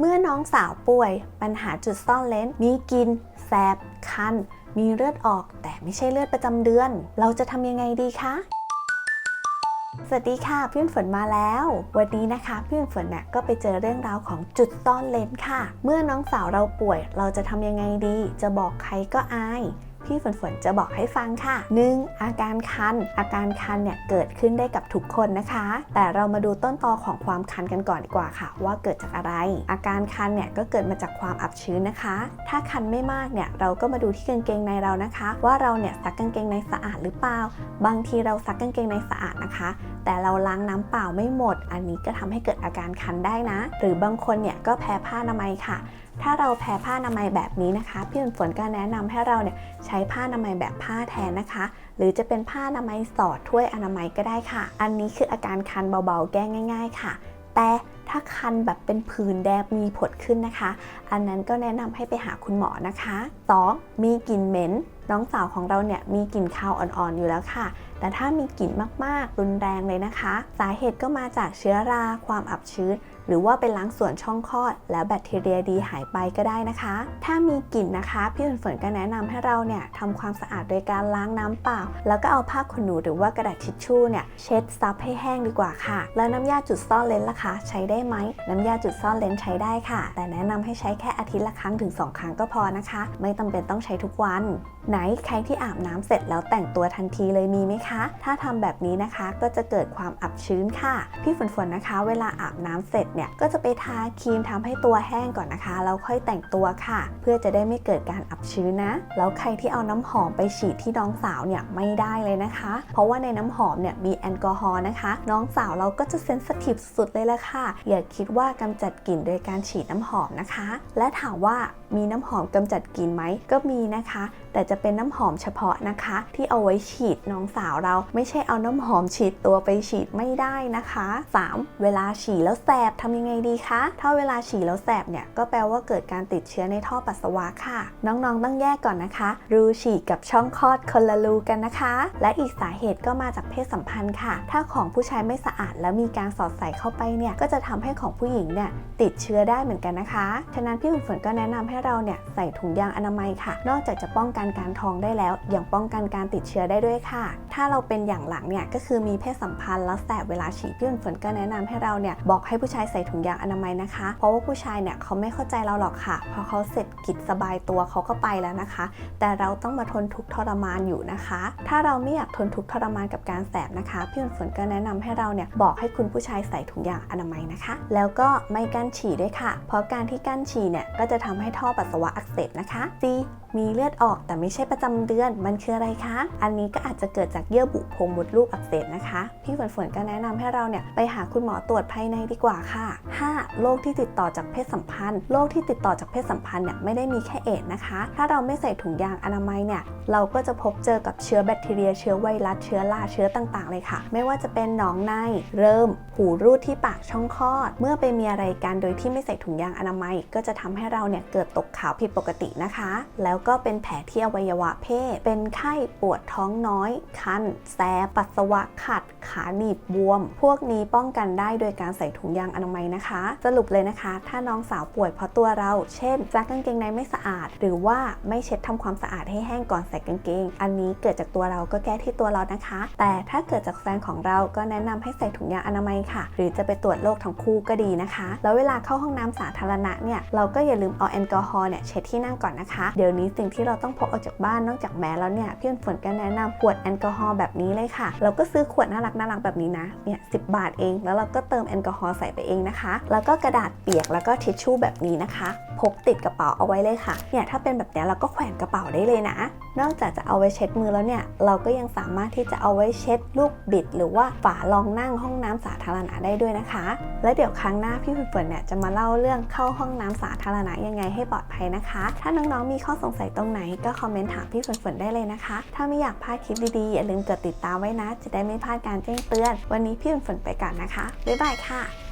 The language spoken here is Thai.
เมื่อน้องสาวป่วย ปัญหาจุดซ่อนเลนมีกิน แสบ คัน มีเลือดออก แต่ไม่ใช่เลือดประจำเดือน เราจะทำยังไงดีคะสวัสดีค่ะพี่ฝนมาแล้ว วันนี้นะคะพี่ฝนเนี่ยก็ไปเจอเรื่องราวของจุดซ่อนเลนค่ะ เมื่อน้องสาวเราป่วย เราจะทำยังไงดี จะบอกใครก็อาย พี่ฝนฝนจะบอกให้ฟังค่ะ 1. อาการคัน อาการคันเนี่ยเกิดขึ้นได้กับทุกคนนะคะ แต่เรามาดูต้นตอของความคันกันก่อนดีกว่าค่ะ ว่าเกิดจากอะไร อาการคันเนี่ยก็เกิดมาจากความอับชื้นนะคะ ถ้าคันไม่มากเนี่ยเราก็มาดูที่กางเกงในเรานะคะ ว่าเราเนี่ยซักกางเกงในสะอาดหรือเปล่า บางทีเราซักกางเกงในสะอาดนะคะ แต่เราล้างน้ำเปล่าไม่หมด อันนี้ก็ทำให้เกิดอาการคันได้นะ หรือบางคนเนี่ยก็แพ้ผ้าอนามัยค่ะ ถ้าเราแพ้ผ้าอนามัยแบบนี้นะคะพี่ฝนฝนก็แนะนำให้เราเนี่ยใช้ผ้าอนามัยแบบผ้าแทนนะคะ หรือจะเป็นผ้าอนามัยสอดถ้วยอนามัยก็ได้ค่ะ อันนี้คืออาการคันเบาๆ แก้ง่าย ๆ ค่ะ แต่ ถ้าคันแบบเป็นผื่นแดงมีผดขึ้นนะคะ อันนั้นก็แนะนำให้ไปหาคุณหมอนะคะ 2. มีกลิ่นเหม็น น้องสาวของเราเนี่ยมีกลิ่นคาวอ่อนๆอยู่แล้วค่ะ แต่ถ้ามีกลิ่นมากๆ รุนแรงเลยนะคะ สาเหตุก็มาจากเชื้อรา ความอับชื้น หรือว่าไปล้างส่วนช่องคลอด แล้วแบคทีเรียดีหายไปก็ได้นะคะ ถ้ามีกลิ่นนะคะ พี่ฝนฝนก็แนะนำให้เราเนี่ยทำความสะอาดโดยการล้างน้ำเปล่า แล้วก็เอาผ้าขนหนูหรือว่ากระดาษทิชชู่เนี่ยเช็ดซับให้แห้งดีกว่าค่ะ แล้วน้ำยาจุดซ่อนเลนส์ล่ะคะ ใช้ได้ไหม น้ำยาจุดซ่อนเลนส์ใช้ได้ค่ะ แต่แนะนำให้ใช้แค่อาทิตย์ละครั้งถึง 2 ครั้งก็พอนะคะ ไม่จำเป็นต้องใช้ทุกวัน ไหนใครที่อาบน้ำเสร็จแล้วแต่งตัวทันทีเลยมีไหมคะ ถ้าทำแบบนี้นะคะก็จะเกิดความอับชื้นค่ะ พี่ฝนฝนนะคะ เวลาอาบน้ำเสร็จเนี่ยก็จะไปทาครีมทำให้ตัวแห้งก่อนนะคะแล้วค่อยแต่งตัวค่ะ เพื่อจะได้ไม่เกิดการอับชื้นนะ แล้วใครที่เอาน้ำหอมไปฉีดที่น้องสาวเนี่ยไม่ได้เลยนะคะ เพราะว่าในน้ำหอมเนี่ยมีแอลกอฮอล์นะคะ น้องสาวเราก็จะเซนสทีฟสุดเลยละค่ะ อย่าคิดว่ากำจัดกลิ่นโดยการฉีดน้ำหอมนะคะ และถามว่ามีน้ำหอมกำจัดกลิ่นไหมก็มีนะคะ แต่จะเป็นน้ำหอมเฉพาะนะคะ ที่เอาไว้ฉีดน้องสาวเราไม่ใช่เอาน้ำหอมฉีดตัวไปฉีดไม่ได้นะคะ 3. เวลาฉี่แล้วแสบทำยังไงดีคะ ถ้าเวลาฉี่แล้วแสบเนี่ยก็แปลว่าเกิดการติดเชื้อในท่อปัสสาวะค่ะ น้องๆต้องแยกก่อนนะคะ รูฉี่กับช่องคลอดคนละรูกันนะคะ และอีกสาเหตุก็มาจากเพศสัมพันธ์ค่ะ ถ้าของผู้ชายไม่สะอาด แล้วมีการสอดใส่เข้าไปเนี่ยก็จะทำให้ของผู้หญิงเนี่ยติดเชื้อได้เหมือนกันนะคะ ฉะนั้นพี่ฝนฝนก็แนะนำให้เราเนี่ยใส่ถุงยางอนามัยค่ะ นอกจากจะป้องกันการท้องได้แล้วยังป้องกันการติดเชื้อได้ด้วยค่ะ ถ้าเราเป็นอย่างหลังเนี่ยก็คือมีเพศสัมพันธ์แล้วแสบเวลาฉี่พี่ฝนฝนก็แนะนำให้เราเนี่ยบอกให้ผู้ชายใส่ถุงยางอนามัยนะคะ เพราะว่าผู้ชายเนี่ยเขาไม่เข้าใจเราหรอกค่ะ พอเขาเสร็จกิจสบายตัวเขาก็ไปแล้วนะคะ แต่เราต้องมาทนทุกข์ทรมานอยู่นะคะ ถ้าเราไม่อยากทนทุกข์ทรมานกับการแสบนะคะพี่ฝนฝนก็แนะนำให้เราเนี่ยบอกให้คุณผู้ชายใส่ถุงยางอนามัยนะคะ แล้วก็ไม่กั้นฉี่ด้วยค่ะ เพราะการที่กั้นฉี่เนี่ยก็จะทำให้ท่อปัสสาวะอักเสบนะคะ C มีเลือดออกแต่ไม่ใช่ประจำเดือนมันคืออะไรคะ อันนี้ก็อาจจะเกิดจากเยื่อบุโพรงมดลูกอักเสบนะคะ พี่ฝนฝนก็แนะนำให้เราเนี่ยไปหาคุณหมอตรวจภายในดีกว่าค่ะ 5. โรคที่ติดต่อจากเพศสัมพันธ์โรคที่ติดต่อจากเพศสัมพันธ์เนี่ยไม่ได้มีแค่เอดนะคะ ถ้าเราไม่ใส่ถุงยางอนามัยเนี่ยเราก็จะพบเจอกับเชื้อแบคทีเรียเชื้อไวรัสเชื้อราเชื้อต่างๆ เลยค่ะ ไม่ว่าจะเป็นหนองในเริ่ม หูรูดที่ปากช่องคลอด เมื่อไปมีอะไรกันโดยที่ไม่ใส่ถุงยางอนามัย ก็จะทำให้เราเนี่ยเกิดตกขาวผิดปกตินะคะ แล้วก็เป็นแผลที่อวัยวะเพศ เป็นไข้ปวดท้องน้อย คัน แสบ ปัสสาวะขัด ขาหนีบบวม พวกนี้ป้องกันได้โดยการใส่ถุงยางอนามัยนะคะ สรุปเลยนะคะ ถ้าน้องสาวป่วยเพราะตัวเรา เช่นซักกางเกงในไม่สะอาด หรือว่าไม่เช็ดทำความสะอาดให้แห้งก่อนใส่กางเกง อันนี้เกิดจากตัวเราก็แก้ที่ตัวเรานะคะ แต่ถ้าเกิดจากแฟนของเราก็แนะนำให้ใส่ถุงยางอนามัยค่ะ หรือจะไปตรวจโรคทั้งคู่ก็ดีนะคะ แล้วเวลาเข้าห้องน้ำสาธารณะเนี่ยเราก็อย่าลืมเอาแอลกอฮอล์เนี่ยเช็ดที่นั่งก่อนนะคะ เดี๋ยวนี้สิ่งที่เราต้องพกออกจากบ้านนอกจากแมสแล้วเนี่ยพี่ฝนก็แนะนำขวดแอลกอฮอล์แบบนี้เลยค่ะ เราก็ซื้อขวดน่ารักน่ารักแบบนี้นะเนี่ยสิบาทเอง แล้วเราก็เติมแอลกอฮอล์ใส่ไปเองนะคะ แล้วก็กระดาษเปียกแล้วก็ทิชชู่แบบนี้นะคะ พกติดกระเป๋าเอาไว้เลยค่ะเนี่ยถ้าเป็นแบบนี้เราก็แขวนกระเป๋าได้เลยนะ นอกจากจะเอาไว้เช็ดมือแล้วเนี่ย เราก็ยังสามารถที่จะเอาไว้เช็ดลูกบิด หรือว่าฝารองนั่งห้องน้ำสาธารณะได้ด้วยนะคะ และเดี๋ยวครั้งหน้าพี่ฝนๆเนี่ยจะมาเล่าเรื่องเข้าห้องน้ำสาธารณะยังไงให้ปลอดภัยนะคะ ถ้าน้องๆมีข้อสงสัยตรงไหนก็คอมเมนต์ถามพี่ฝนๆได้เลยนะคะ ถ้าไม่อยากพลาดคลิปดีๆอย่าลืมกดติดตามไว้นะ จะได้ไม่พลาดการแจ้งเตือน วันนี้พี่ฝนๆไปก่อนนะคะบ๊ายบายค่ะ